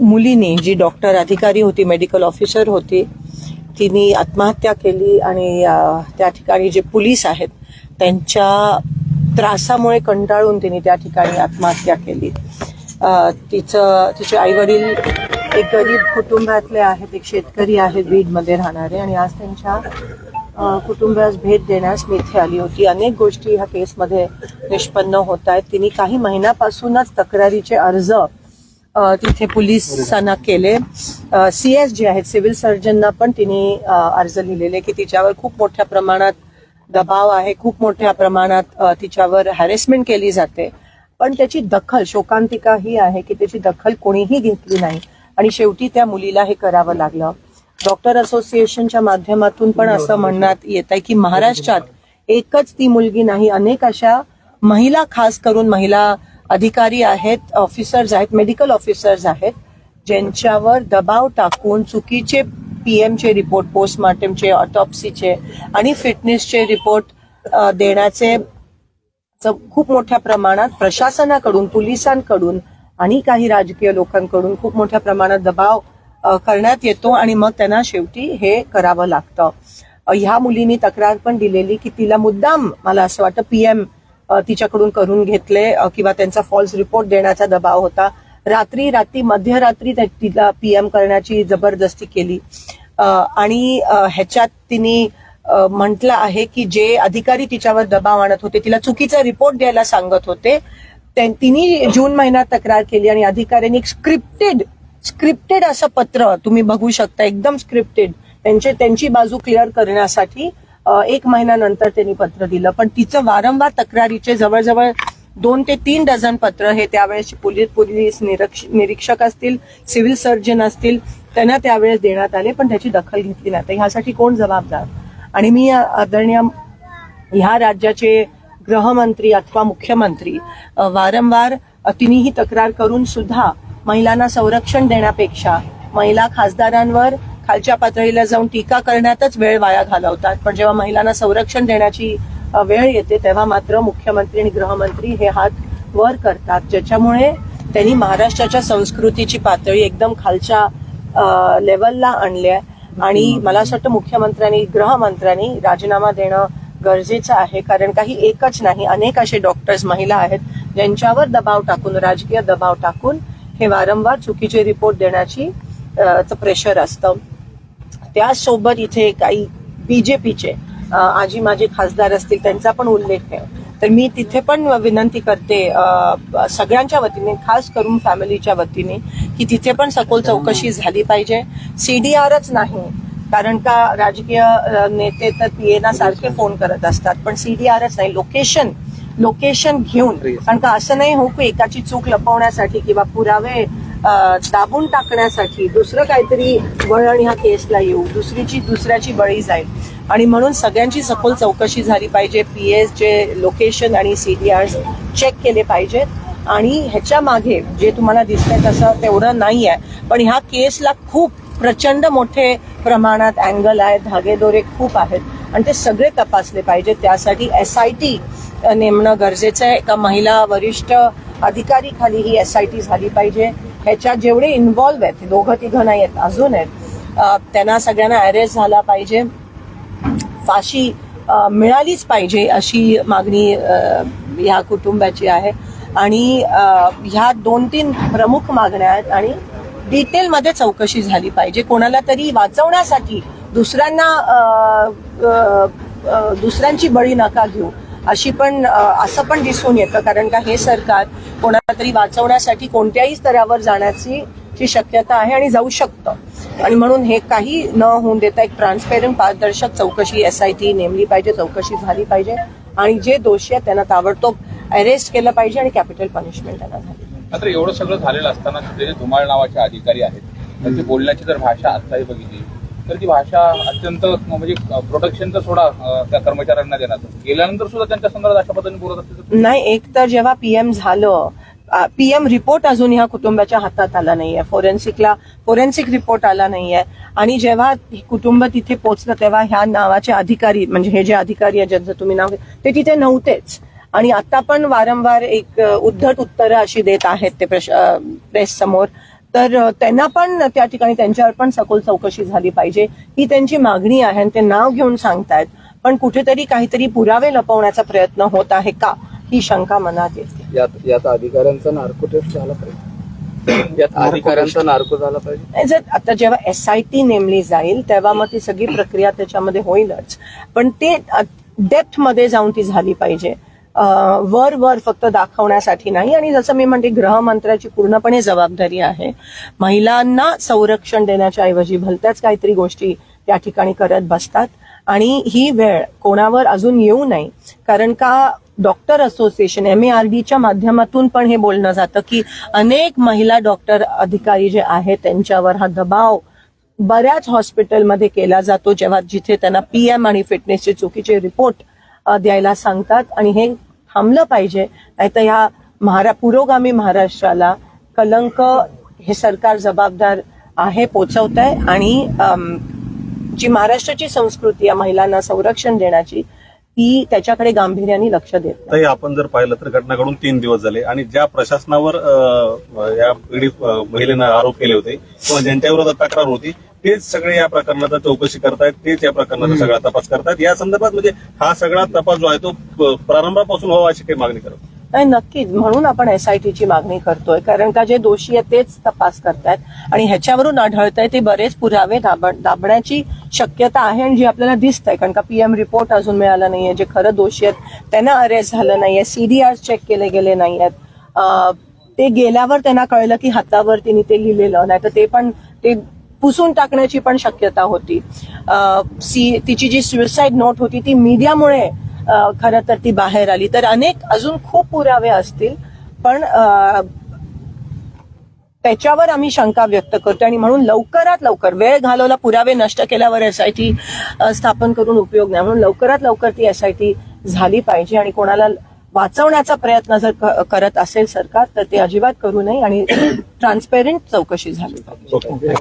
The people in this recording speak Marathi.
मुलीने जी डॉक्टर अधिकारी होती मेडिकल ऑफिसर होती तिने आत्महत्या केली आणि त्या ठिकाणी जे पोलीस आहेत त्यांच्या त्रासामुळे कंटाळून तिने त्या ठिकाणी आत्महत्या केली. तिचं तिचे आईवडील एक गरीब कुटुंबातले आहेत एक शेतकरी आहेत बीडमध्ये राहणारे आणि आज त्यांच्या कुटुंबास भेट देण्यास मी इथे आली होती. अनेक गोष्टी ह्या केसमध्ये निष्पन्न होत आहेत. तिने काही महिन्यापासूनच तक्रारीचे अर्ज तिथे पोलिसांना केले. सी एस जे आहेत सिव्हिल सर्जनना पण तिने अर्ज लिहिलेले की तिच्यावर खूप मोठ्या प्रमाणात दबाव आहे खूप मोठ्या प्रमाणात तिच्यावर हॅरेसमेंट केली जाते. पण त्याची दखल शोकांतिका ही आहे की त्याची दखल कोणीही घेतली नाही. आणि शेवटी त्या मुलीला हे करावं लागलं. डॉक्टर असोसिएशनच्या माध्यमातून पण असं म्हणण्यात येत आहे की महाराष्ट्रात एकच ती मुलगी नाही. अनेक अशा महिला खास करून महिला अधिकारी आहेत ऑफिसर्स आहेत मेडिकल ऑफिसर्स आहेत ज्यांच्यावर दबाव टाकून चुकीचे पीएमचे रिपोर्ट पोस्टमार्टमचे ऑटॉप्सीचे आणि फिटनेसचे रिपोर्ट देण्याचे च- खूप मोठ्या प्रमाणात प्रशासनाकडून पोलिसांकडून आणि काही राजकीय लोकांकडून खूप मोठ्या प्रमाणात दबाव करण्यात येतो आणि मग त्यांना शेवटी हे करावं लागतं. ह्या मुलीने तक्रार पण दिलेली की तिला मुद्दाम मला असं वाटतं पीएम तिच्याकडून करून घेतले किंवा त्यांचा फॉल्स रिपोर्ट देण्याचा दबाव होता. रात्री रात्री मध्यरात्री तिला पीएम करण्याची जबरदस्ती केली. आणि ह्याच्यात तिने म्हटलं आहे की जे अधिकारी तिच्यावर दबाव आणत होते तिला चुकीचा रिपोर्ट द्यायला सांगत होते तिने जून महिन्यात तक्रार केली आणि अधिकाऱ्यांनी एक स्क्रिप्टेड स्क्रिप्टेड असं पत्र तुम्ही बघू शकता एकदम स्क्रिप्टेड त्यांचे त्यांची बाजू क्लिअर करण्यासाठी एक महिन्यानंतर त्यांनी पत्र दिलं. पण तिचं वारंवार तक्रारीचे जवळजवळ दोन ते तीन डझन पत्र हे त्यावेळेस पोलीस पोलीस निरक्ष- निरीक्षक असतील सिव्हिल सर्जन असतील त्यांना त्यावेळेस देण्यात आले पण त्याची दखल घेतली नाही. तर ह्यासाठी कोण जबाबदार? आणि मी आदरणीय ह्या राज्याचे गृहमंत्री अथवा मुख्यमंत्री वारंवार तिन्ही तक्रार करून सुद्धा महिलांना संरक्षण देण्यापेक्षा महिला खासदारांवर खालच्या पातळीला जाऊन टीका करण्यातच वेळ वाया घालवतात. पण जेव्हा महिलांना संरक्षण देण्याची वेळ येते तेव्हा मात्र मुख्यमंत्री आणि गृहमंत्री हे हात वर करतात. ज्याच्यामुळे त्यांनी महाराष्ट्राच्या संस्कृतीची पातळी एकदम खालच्या लेवलला आणली आहे. आणि मला असं वाटतं मुख्यमंत्र्यांनी गृहमंत्र्यांनी राजीनामा देणं गरजेचं आहे. कारण काही एकच नाही अनेक असे डॉक्टर्स महिला आहेत ज्यांच्यावर दबाव टाकून राजकीय दबाव टाकून हे वारंवार चुकीचे रिपोर्ट देण्याची चं प्रेशर असतं. त्याचसोबत इथे काही बीजेपीचे आजी माझे खासदार असतील त्यांचा पण उल्लेख आहे. तर मी तिथे पण विनंती करते सगळ्यांच्या वतीने खास करून फॅमिलीच्या वतीने की तिथे पण सखोल चौकशी झाली पाहिजे. सीडीआरच नाही कारण का राजकीय नेते तर येण्यासारखे फोन करत असतात पण सीडीआरच नाही. लोकेशन लोकेशन घेऊन कारण का असं नाही हो की एकाची चूक लपवण्यासाठी किंवा पुरावे दाबून टाकण्यासाठी दुसरं काहीतरी वळण ह्या केसला येऊ दुसरीची दुसऱ्याची बळी जाईल. आणि म्हणून सगळ्यांची सखोल चौकशी झाली पाहिजे पी एस जे लोकेशन आणि सीडीआर चेक केले पाहिजेत. आणि ह्याच्या मागे जे तुम्हाला दिसतंय तसं तेवढं नाही आहे. पण ह्या केसला खूप प्रचंड मोठे प्रमाणात अँगल आहेत धागेदोरे खूप आहेत. आणि ते सगळे तपासले पाहिजे त्यासाठी एस आय टी नेमणं गरजेचं आहे. एका महिला वरिष्ठ अधिकारी खाली ही एस आय टी झाली पाहिजे. ह्याच्यात जेवढे इन्व्हॉल्व्ह आहेत दोघं तिघं नाही आहेत अजून आहेत त्यांना सगळ्यांना अरेस्ट झाला पाहिजे. फाशी मिळालीच पाहिजे अशी मागणी ह्या कुटुंबाची आहे. आणि ह्या दोन तीन प्रमुख मागण्या आहेत आणि डिटेलमध्ये चौकशी झाली पाहिजे. कोणाला तरी वाचवण्यासाठी दुसऱ्यांना दुसऱ्यांची बळी नका घेऊ. अशी पण असं पण दिसून येतं. कारण का हे सरकार कोणाला तरी वाचवण्यासाठी कोणत्याही स्तरावर जाण्याची ची शक्यता आहे आणि जाऊ शकतं. आणि म्हणून हे काही न होऊन देता एक ट्रान्सपेरंट पारदर्शक चौकशी एस आय टी नेमली पाहिजे चौकशी झाली पाहिजे. आणि जे दोषी आहेत त्यांना ताबडतोब अरेस्ट केलं पाहिजे आणि कॅपिटल पनिशमेंट त्यांना झाली मात्र एवढं सगळं झालेलं असताना धुमाळ नावाचे अधिकारी आहेत त्यांची बोलण्याची जर भाषा आत्ताही बघितली तर ती भाषा अत्यंत म्हणजे प्रोटेक्शन तर सोडा त्या कर्मचाऱ्यांना देण्यात गेल्यानंतर सुद्धा त्यांच्या संदर्भात अशा पद्धतीने बोलत असते नाही एक तर जेव्हा पीएम झालं पीएम रिपोर्ट अजून ह्या कुटुंबाच्या हातात आला नाहीये. फोरेन्सिकला फोरेन्सिक रिपोर्ट आला नाहीये. आणि जेव्हा कुटुंब तिथे पोहोचलं तेव्हा ह्या नावाचे अधिकारी म्हणजे हे जे अधिकारी आहेत ज्यांचं तुम्ही नाव ते तिथे नव्हतेच. आणि आता पण वारंवार एक उद्धट उत्तरं अशी देत आहेत ते प्रेस समोर तर त्यांना पण त्या ठिकाणी त्यांच्यावर पण सखोल चौकशी झाली पाहिजे. ही त्यांची मागणी आहे आणि ते नाव घेऊन सांगतायत. पण कुठेतरी काहीतरी पुरावे लपवण्याचा प्रयत्न होत आहे का? ही शंका मनात येते. यात यात अधिकाऱ्यांचा नार्को टेस्ट झाला पाहिजे. यात अधिकाऱ्यांचा नार्को झाला पाहिजे. नाही, जर आता जेव्हा एस आय टी नेमली जाईल तेव्हा मग ती सगळी प्रक्रिया त्याच्यामध्ये होईलच. पण ते डेप्थमध्ये जाऊन ती झाली पाहिजे. वर वर फक्त दाखवण्यासाठी नाही. आणि जसं मी म्हणते गृहमंत्र्याची पूर्णपणे जबाबदारी आहे. महिलांना संरक्षण देण्याच्या ऐवजी भलत्याच काहीतरी गोष्टी त्या ठिकाणी करत बसतात. आणि ही वेळ कोणावर अजून येऊ नये. कारण का doctor association M A R डीच्या माध्यमातून पण हे बोलणं जातं की अनेक महिला डॉक्टर अधिकारी जे आहेत त्यांच्यावर हा दबाव बऱ्याच हॉस्पिटलमध्ये केला जातो. जेव्हा जिथे त्यांना पीएम आणि फिटनेसचे चुकीचे रिपोर्ट द्यायला सांगतात आणि हे थांबलं पाहिजे. नाहीतर ह्या महारा पुरोगामी महाराष्ट्राला कलंक हे सरकार जबाबदार आहे पोचवत आहे आणि जी महाराष्ट्राची संस्कृती आहे महिलांना संरक्षण देण्याची ती त्याच्याकडे गांभीर्याने लक्ष देत नाही. आपण जर पाहिलं तर घटना घडून तीन दिवस झाले. आणि ज्या प्रशासनावर या पीडित महिलेनं आरोप केले होते किंवा ज्यांच्या विरोधात तक्रार होती तेच सगळे या प्रकरणाचा चौकशी करतायत तेच या प्रकरणाचा सगळा तपास करतायत. या संदर्भात म्हणजे हा सगळा तपास जो आहे तो प्रारंभापासून व्हावा अशी काही मागणी करत नाही. नक्कीच. म्हणून आपण एसआयटीची मागणी करतोय. कारण का जे दोषी आहेत तेच तपास करतायत. आणि ह्याच्यावरून आढळतंय ते बरेच पुरावे दाब दाबण्याची शक्यता आहे आणि जी आपल्याला दिसतंय कारण का पीएम रिपोर्ट अजून मिळाला नाहीये. जे खरं दोषी आहेत त्यांना अरेस्ट झालं नाहीये. सीडीआर चेक केले गेले नाही आहेत ते गेल्यावर त्यांना कळलं की हातावर तिने ते लिहिलेलं नाही तर ते पण ते पुसून टाकण्याची पण शक्यता होती. सी तिची जी सुसाईड नोट होती ती मीडियामुळे खरं तर ती बाहेर आली. तर अनेक अजून खूप पुरावे असतील पण त्याच्यावर आम्ही शंका व्यक्त करतो आणि म्हणून लवकरात लवकर वेळ घालवला पुरावे नष्ट केल्यावर एस आय टी स्थापन करून उपयोग नाही. म्हणून लवकरात लवकर ती एस आय टी झाली पाहिजे आणि कोणाला वाचवण्याचा प्रयत्न जर करत असेल सरकार तर ते अजिबात करू नये आणि ट्रान्सपेरंट चौकशी झाली पाहिजे.